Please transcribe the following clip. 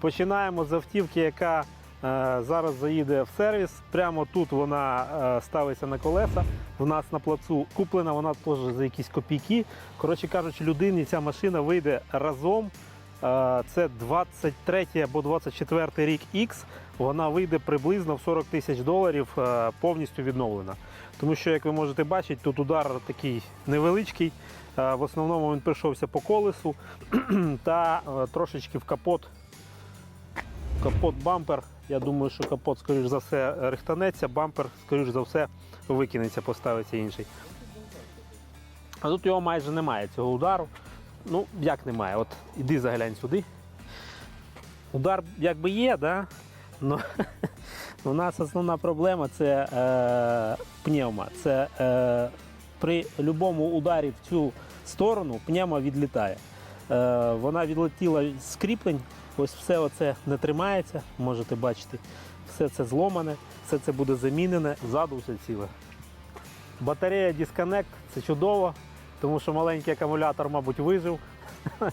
Починаємо з автівки, яка е, зараз заїде в сервіс. Прямо тут вона е, ставиться на колеса. В нас на плацу куплена вона теж за якісь копійки. Коротше кажучи, людині ця машина вийде разом. Е, це 23 або 24 рік X. Вона вийде приблизно в 40 тисяч доларів повністю відновлена. Тому що, як ви можете бачити, тут удар такий невеличкий. В основному він прийшовся по колесу та трошечки в капот капот бампер. Я думаю, що капот, скоріш за все, рихтанеться, бампер, скоріш за все, викинеться, поставиться інший. А тут його майже немає, цього удару. Ну, як немає? От іди заглянь сюди. Удар якби є, да? Но у нас основна проблема це е, пневма. Це е, при будь-якому ударі в цю сторону пневма відлітає. Е, вона відлетіла з кріплень, ось все це не тримається, можете бачити. Все це зломане, все це буде замінене, ззаду все ціле. Батарея Disconnect це чудово, тому що маленький акумулятор, мабуть, вижив.